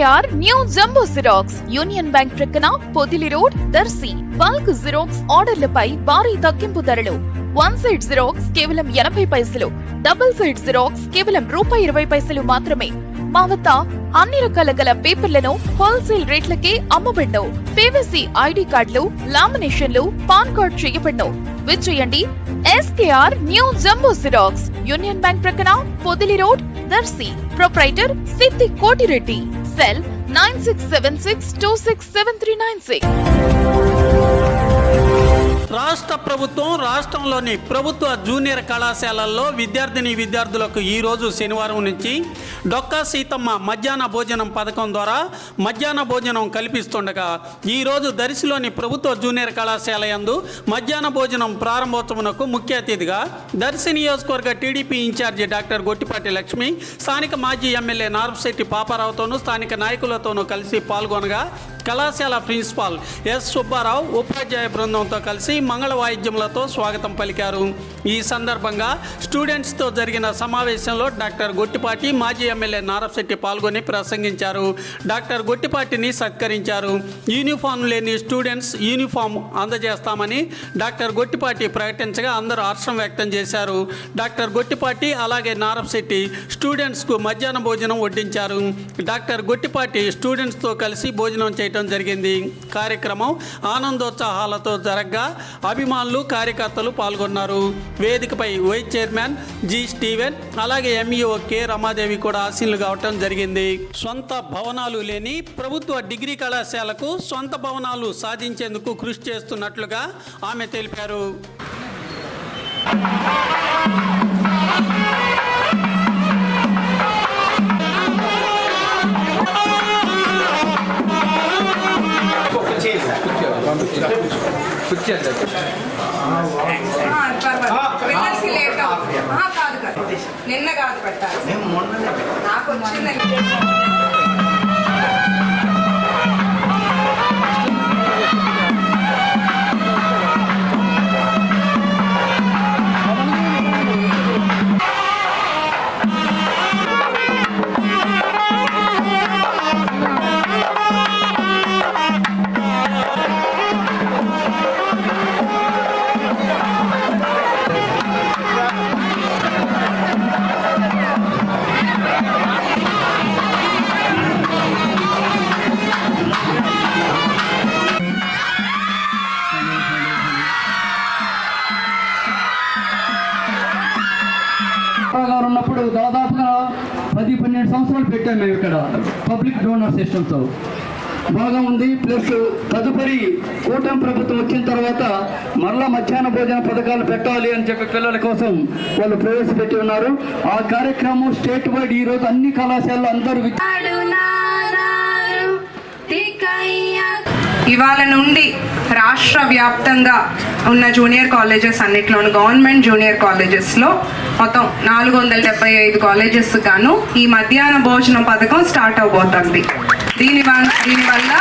SKR new jumbo xerox. Union Bank ప్రక్కన Podili road Darsi. Bulk xerox ఆర్డర్లపై భారీ తగ్గింపు ధరలు. వన్ సైడ్ జిరాక్స్ కేవలం ఎనభై పైసలు. డబుల్ సైడ్ జిరాక్స్ కేవలం రూపాయి ఇరవై పైసలు మాత్రమే. మా వద్ద అన్ని రకాల గల పేపర్లను హోల్సేల్ రేట్లకే అమ్మబడ్ను పీవీసీ ఐడి కార్డులు లామినేషన్లు పాన్ కార్డ్ చేయబడ్ను విచ్చేయండి. SKR new jumbo xerox. Union Bank ప్రక్కన పొదిలి రోడ్ దర్శి. ప్రొప్రైటర్ సిద్ధి కోటిరెడ్డి. cell 9676267396. రాష్ట్ర ప్రభుత్వం రాష్ట్రంలోని ప్రభుత్వ జూనియర్ కళాశాలల్లో విద్యార్థిని విద్యార్థులకు ఈరోజు శనివారం నుంచి డొక్కా సీతమ్మ మధ్యాహ్న భోజనం పథకం ద్వారా మధ్యాహ్న భోజనం కల్పిస్తుండగా ఈరోజు దర్శిలోని ప్రభుత్వ జూనియర్ కళాశాల యందు మధ్యాహ్న భోజనం ప్రారంభోత్సవమునకు ముఖ్య అతిథిగా దర్శి నియోజకవర్గ TDP incharge doctor Gottipati Lakshmi స్థానిక మాజీ ఎమ్మెల్యే నార్పశెట్టి పాపారావుతోనూ స్థానిక నాయకులతోనూ కలిసి పాల్గొనగా కళాశాల ప్రిన్సిపాల్ ఎస్ సుబ్బారావు ఉపాధ్యాయ బృందంతో కలిసి మంగళ వాయిద్యములతో స్వాగతం పలికారు. ఈ సందర్భంగా స్టూడెంట్స్తో జరిగిన సమావేశంలో డాక్టర్ గొట్టిపాటి మాజీ ఎమ్మెల్యే నారపశెట్టి పాల్గొని ప్రసంగించారు. డాక్టర్ గొట్టిపాటిని సత్కరించారు. యూనిఫామ్ లేని స్టూడెంట్స్ యూనిఫామ్ అందజేస్తామని డాక్టర్ గొట్టిపాటి ప్రకటించగా అందరూ హర్షం వ్యక్తం చేశారు. డాక్టర్ గొట్టిపాటి అలాగే నారపశెట్టి స్టూడెంట్స్కు మధ్యాహ్న భోజనం వడ్డించారు. డాక్టర్ గొట్టిపాటి స్టూడెంట్స్తో కలిసి భోజనం చేయడం జరిగింది. కార్యక్రమం ఆనందోత్సాహాలతో జరగ్గా అభిమానులు కార్యకర్తలు పాల్గొన్నారు. వేదికపై వైస్ చైర్మన్ జి స్టీవెన్ అలాగే ఎంఈఓ కె రమాదేవి కూడా ఆశీనులు కావటం జరిగింది. సొంత భవనాలు లేని ప్రభుత్వ డిగ్రీ కళాశాలకు సొంత భవనాలు సాధించేందుకు కృషి చేస్తున్నట్లుగా ఆమె తెలిపారు. విన్నర్స్కి లేట్ అవుతుంది ఆహా, కాదు కాదు నిన్న కాదు పెట్టాలి నాకు సంవత్సరాలు మేము ఇక్కడ పబ్లిక్ డోనర్ సిస్టమ్తో బాగా ఉంది. ప్లస్ తదుపరి కూటమి ప్రభుత్వం వచ్చిన తర్వాత మరలా మధ్యాహ్న భోజన పథకాలు పెట్టాలి అని చెప్పి పిల్లల కోసం వాళ్ళు ప్రవేశపెట్టి ఉన్నారు. ఆ కార్యక్రమం స్టేట్ వైడ్ ఈ రోజు అన్ని కళాశాలలో అందరూ ఇవాళ నుండి రాష్ట్ర వ్యాప్తంగా ఉన్న జూనియర్ కాలేజెస్ అన్నిట్లోనూ గవర్నమెంట్ జూనియర్ కాలేజెస్లో మొత్తం నాలుగు వందల డెబ్బై ఐదు కాలేజెస్ గాను ఈ మధ్యాహ్న భోజనం పథకం స్టార్ట్ అవబోతుంది. దీని దీనివల్ల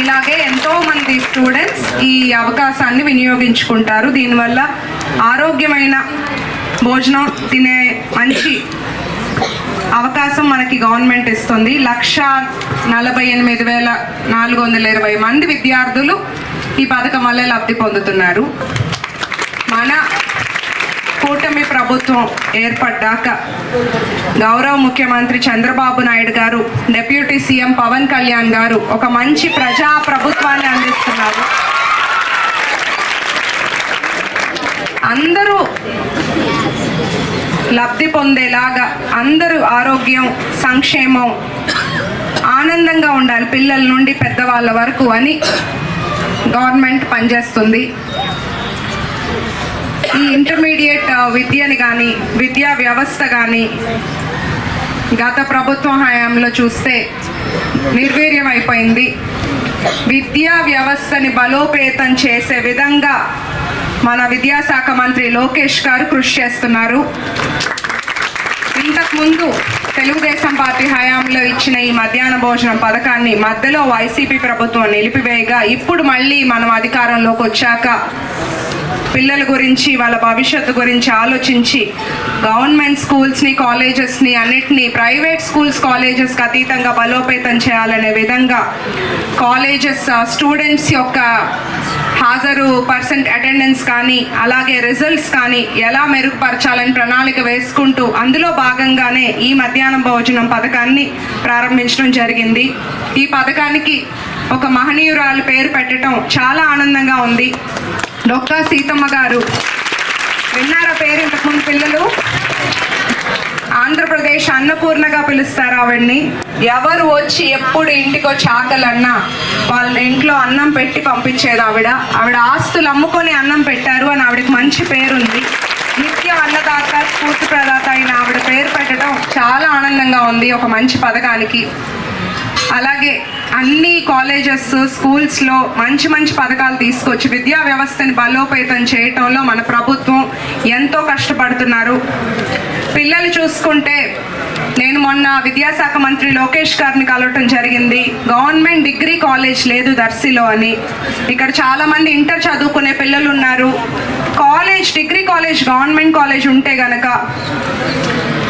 ఇలాగే ఎంతో మంది స్టూడెంట్స్ ఈ అవకాశాన్ని వినియోగించుకుంటారు. దీనివల్ల ఆరోగ్యమైన భోజనం తినే మంచి అవకాశం మనకి గవర్నమెంట్ ఇస్తుంది. లక్ష నలభై ఎనిమిది వేల నాలుగు వందల ఇరవై మంది విద్యార్థులు ఈ పథకం వల్ల లబ్ధి పొందుతున్నారు. మన కూటమి ప్రభుత్వం ఏర్పడ్డాక గౌరవ ముఖ్యమంత్రి చంద్రబాబు నాయుడు గారు డిప్యూటీ సీఎం పవన్ కళ్యాణ్ గారు ఒక మంచి ప్రజా ప్రభుత్వాన్ని అందిస్తున్నారు. అందరూ లబ్ధి పొందేలాగా అందరూ ఆరోగ్యం సంక్షేమం ఆనందంగా ఉండాలి పిల్లల నుండి పెద్దవాళ్ళ వరకు అని గవర్నమెంట్ పనిచేస్తుంది. ఈ ఇంటర్మీడియట్ విద్యని కానీ విద్యా వ్యవస్థ కానీ గత ప్రభుత్వ హయాంలో చూస్తే నిర్వీర్యం అయిపోయింది విద్యా వ్యవస్థని బలోపేతం చేసే విధంగా మన విద్యాశాఖ మంత్రి లోకేష్ గారు కృషి చేస్తున్నారు. ఇంతకుముందు తెలుగుదేశం పార్టీ హయాంలో ఇచ్చిన ఈ మధ్యాహ్న భోజనం పథకాన్ని మధ్యలో వైసీపీ ప్రభుత్వం నిలిపివేయగా ఇప్పుడు మళ్ళీ మనం అధికారంలోకి వచ్చాక పిల్లల గురించి వాళ్ళ భవిష్యత్తు గురించి ఆలోచించి గవర్నమెంట్ స్కూల్స్ని కాలేజెస్ని అన్నిటినీ ప్రైవేట్ స్కూల్స్ కాలేజెస్కి అతీతంగా బలోపేతం చేయాలనే విధంగా కాలేజెస్ స్టూడెంట్స్ యొక్క హాజరు పర్సెంట్ అటెండెన్స్ కానీ అలాగే రిజల్ట్స్ కానీ ఎలా మెరుగుపరచాలని ప్రణాళిక వేసుకుంటూ అందులో భాగంగానే ఈ మధ్యాహ్నం భోజనం పథకాన్ని ప్రారంభించడం జరిగింది. ఈ పథకానికి ఒక మహనీయురాలు పేరు పెట్టడం చాలా ఆనందంగా ఉంది. డొక్కా సీతమ్మ గారు. విన్నారా పేరు? ఇంతకుముందు పిల్లలు? ఆంధ్రప్రదేశ్ అన్నపూర్ణగా పిలుస్తారు ఆవిడ్ని. ఎవరు వచ్చి ఎప్పుడు ఇంటికి వచ్చి ఆకలన్నా వాళ్ళ ఇంట్లో అన్నం పెట్టి పంపించేది ఆవిడ. ఆవిడ ఆస్తులు అమ్ముకొని అన్నం పెట్టారు అని ఆవిడకి మంచి పేరుంది. నిత్య అన్నదాత స్ఫూర్తి ప్రదాత అయిన ఆవిడ పేరు పెట్టడం చాలా ఆనందంగా ఉంది. ఒక మంచి పథకానికి. అలాగే అన్ని కాలేజెస్ స్కూల్స్లో మంచి మంచి పథకాలు తీసుకొచ్చి విద్యా వ్యవస్థని బలోపేతం చేయటంలో మన ప్రభుత్వం ఎంతో కష్టపడుతున్నారు. పిల్లలు చూసుకుంటే నేను మొన్న విద్యాశాఖ మంత్రి లోకేష్ గారిని కలవటం జరిగింది. గవర్నమెంట్ డిగ్రీ కాలేజ్ లేదు దర్శిలో అని. ఇక్కడ చాలామంది ఇంటర్ చదువుకునే పిల్లలు ఉన్నారు college degree college government college ఉంటే గనక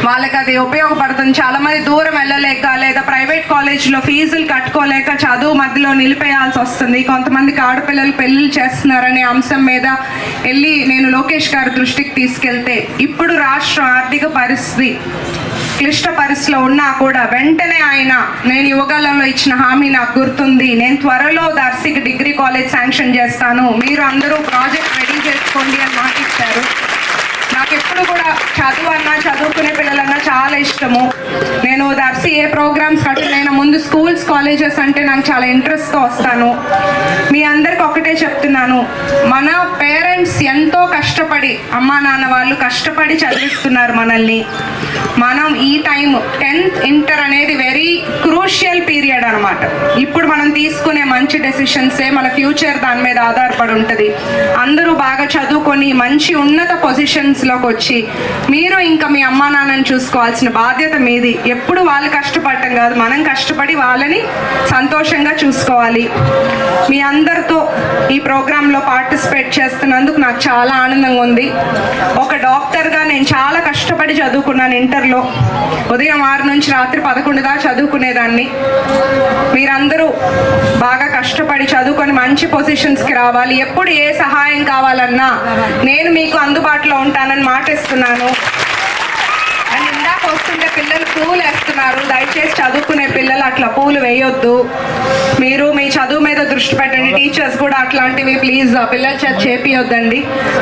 వాళ్ళకి అది ఉపయోగపడుతుంది. చాలా మంది దూరం వెళ్ళలేక లేదా ప్రైవేట్ కాలేజ్లో ఫీజులు కట్టుకోలేక చదువు మధ్యలో నిలిపేయాల్సి వస్తుంది. కొంతమందికి ఆడపిల్లలు పెళ్ళి చేస్తున్నారనే అంశం మీద వెళ్ళి నేను లోకేష్ గారి దృష్టికి తీసుకెళ్తే ఇప్పుడు రాష్ట్ర ఆర్థిక పరిస్థితి క్లిష్ట పరిస్థితిలో ఉన్నా కూడా వెంటనే ఆయన నేను యువకాలంలో ఇచ్చిన హామీ నాకు గుర్తుంది. నేను త్వరలో దర్శికి డిగ్రీ కాలేజ్ శాంక్షన్ చేస్తాను. మీరు అందరూ ప్రాజెక్ట్ రెడీ చేసుకోండి అని మాట ఇచ్చారు నాకెప్పుడు కూడా చదువు అన్నా చదువుకునే పిల్లలన్నా చాలా ఇష్టము. నేను దర్శి ఏ ప్రోగ్రామ్స్ కట్టినైనా ముందు స్కూల్స్ కాలేజెస్ అంటే నాకు చాలా ఇంట్రెస్ట్తో వస్తాను. మీ అందరికి ఒకటే చెప్తున్నాను. మన పేరెంట్స్ ఎంతో కష్టపడి అమ్మా నాన్న వాళ్ళు కష్టపడి చదివిస్తున్నారు మనల్ని. మనం ఈ టైం టెన్త్ ఇంటర్ అనేది వెరీ క్రూషియల్ పీరియడ్ అనమాట ఇప్పుడు మనం తీసుకునే మంచి డెసిషన్సే మన ఫ్యూచర్ దాని మీద ఆధారపడి ఉంటుంది. అందరూ బాగా చదువుకొని మంచి ఉన్నత పొజిషన్స్లోకి వచ్చి మీరు ఇంకా మీ అమ్మా నాన్నని చూసుకోవాల్సిన బాధ్యత మీది. ఎప్పుడు వాళ్ళు కష్టపడటం కాదు మనం కష్టపడి వాళ్ళని సంతోషంగా చూసుకోవాలి. మీ అందరితో ఈ ప్రోగ్రాంలో పార్టిసిపేట్ చేస్తున్నందుకు నాకు చాలా ఆనందంగా ఉంది. ఒక డాక్టర్గా నేను చాలా కష్టపడి చదువుకున్నాను ఇంటర్లో ఉదయం ఆరు నుంచి రాత్రి పదకొండు దాకా చదువుకునేదాన్ని. మీరందరూ బాగా కష్టపడి చదువుకొని మంచి పొజిషన్స్కి రావాలి. ఎప్పుడు ఏ సహాయం కావాలన్నా నేను మీకు అందుబాటులో ఉంటానని మాటిస్తున్నాను. అండ్ ఇందాక వస్తుంటే పిల్లలు పూలు వేస్తున్నారు. దయచేసి చదువుకునే పిల్లలు అట్లా పూలు వేయొద్దు. మీరు మీ చదువు మీద దృష్టి పెట్టండి. టీచర్స్ కూడా అట్లాంటివి ప్లీజ్ పిల్లల చేత చేపియొద్దండి.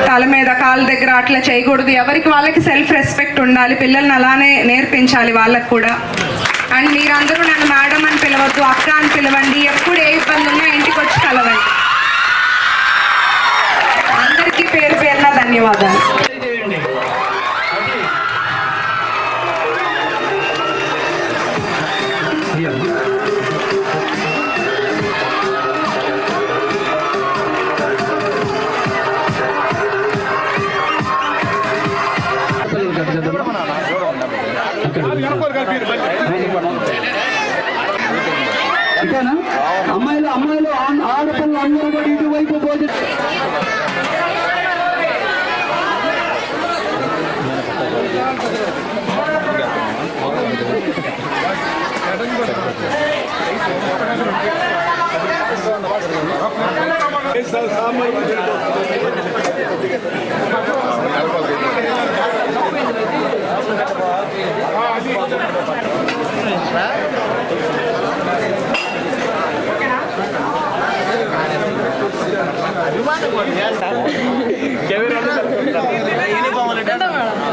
తల మీద కాళ్ళ దగ్గర అట్లా చేయకూడదు. ఎవరికి వాళ్ళకి సెల్ఫ్ రెస్పెక్ట్ ఉండాలి. పిల్లల్ని అలానే నేర్పించాలి వాళ్ళకి కూడా. అండ్ మీరందరూ నన్ను మేడం అని పిలవద్దు అక్క అని పిలవండి. ఎప్పుడు ఏ ఇబ్బంది ఆడపిల్లలు అందరూ కూడా ఇటువైపు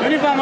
యూనిఫామ్ యూనిఫామ్